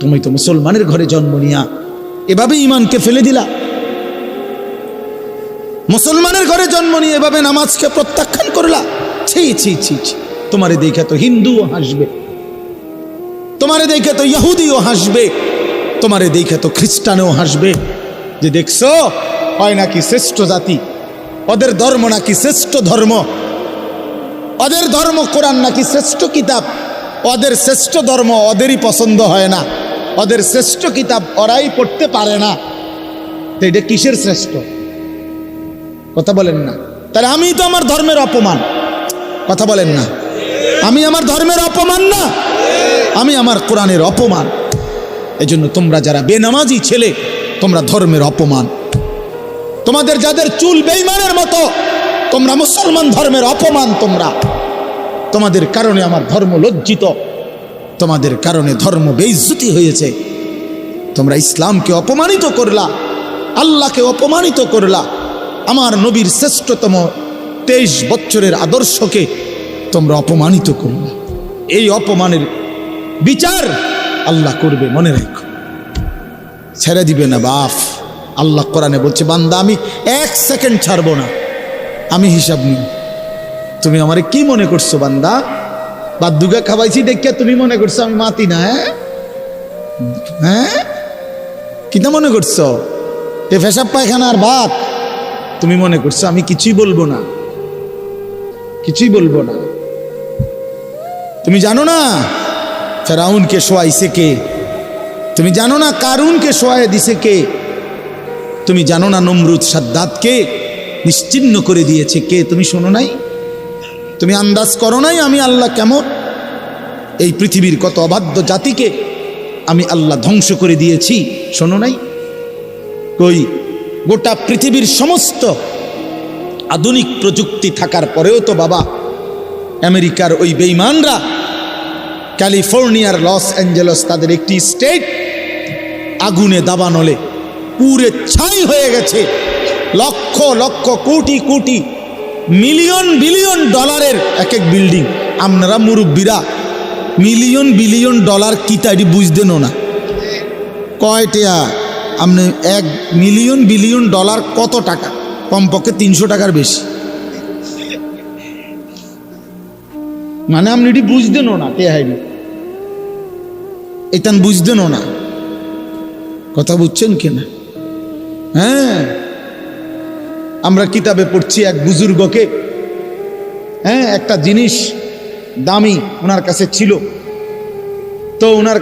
তুমি তো মুসলমানের ঘরে জন্ম নিয়া এভাবে ইমানকে ফেলে দিলা। মুসলমানের ঘরে জন্ম নিয়ে এভাবে নামাজকে প্রত্যাখ্যান করলা। ছি ছি ছি ছি। তোমারে দেখে তো হিন্দুও হাসবে। তোমারে দেখে তো ইহুদিও হাসবে। তোমারে দেখে তো খ্রিস্টানও হাসবে। যে দেখছ, হয় নাকি শ্রেষ্ঠ জাতি? ওদের ধর্ম নাকি শ্রেষ্ঠ ধর্ম? ওদের ধর্ম কোরআন নাকি শ্রেষ্ঠ কিতাব? ওদের শ্রেষ্ঠ ধর্ম ওদেরই পছন্দ হয় না। ওদের শ্রেষ্ঠ কিতাব ওরাই পড়তে পারে না। তো এটা কিসের শ্রেষ্ঠ? কথা বলেন না। তাহলে আমি তো আমার ধর্মের অপমান। কথা বলেন না। আমি আমার ধর্মের অপমান না। আমি আমার কোরআনের অপমান। এজন্য তোমরা যারা বেনামাজি ছেলে, তোমরা ধর্মের অপমান। তোমাদের যাদের চুল বেইমানের মতো, তোমরা মুসলমান ধর্মের অপমান তোমরা। তোমাদের কারণে আমার ধর্ম লজ্জিত। তোমাদের কারণে ধর্ম বেইজ্জতি হয়েছে। তোমরা ইসলামকে অপমানিত করলা, আল্লাহকে অপমানিত করলা। আমার নবীর শ্রেষ্ঠতম তেইশ বছরের আদর্শকে তোমরা অপমানিত করলা। এই অপমানের বিচার আল্লাহ করবে, মনে রেখো। ছেড়ে দিবে না বাফ আল্লাহ কোরআনে বলছে, বান্দা, আমি এক সেকেন্ড ছাড়বো না। আমি হিসাব নিই। তুমি আমারে কি মনে করছ, বান্দা? বাদ্যুকা খাওয়াইছি দেখিয়া তুমি মনে করছ আমি মাতি না হ্যাঁ? হ্যাঁ? কিতা মনে করছ? এ ফেসাব পায়খানার ভাত তুমি মনে করছ আমি কিছুই বলব না। কিছুই বলব না। তুমি জানো না ফেরাউনকে শোয়াইছে কে? তুমি জানো না কারুনকে শোয়াই দিছে কে? তুমি জানো না নমরুদ সাদ্দাতকে নিশ্চিন্ন করে দিয়েছে কে? তুমি শোনো নাই? তুমি আন্দাজ করো নাই আমি আল্লাহ কেমন? এই পৃথিবীর কত অবাধ্য জাতিকে আমি আল্লাহ ধ্বংস করে দিয়েছি, শোনো নাই? কই, গোটা পৃথিবীর সমস্ত আধুনিক প্রযুক্তি থাকার পরেও তো বাবা, আমেরিকার ওই বেইমানরা ক্যালিফোর্নিয়ার লস অ্যাঞ্জেলস তাদের একটি স্টেট আগুনে দাবানলে পুরে ছাই হয়ে গেছে। লক্ষ লক্ষ কোটি কোটি মিলিয়ন বিলিয়ন ডলারের এক এক বিল্ডিং। আপনারা মুরব্বীরা, মিলিয়ন বিলিয়ন ডলার কি তাই বুঝতেনও না কয়টা আপনি এক মিলিয়ন বিলিয়ন ডলার কত টাকা? কমপক্ষে তিনশো টাকার বেশি। মানে আপনি এটি বুঝতেনও না কে হাইনি এটান বুঝতেনও না কথা বুঝছেন কিনা হ্যাঁ। আমরা কিতাবে পড়ছি এক বুজুর্গকে। হ্যাঁ একটা জিনিস দামি ওনার কাছে ছিল। তো ওনার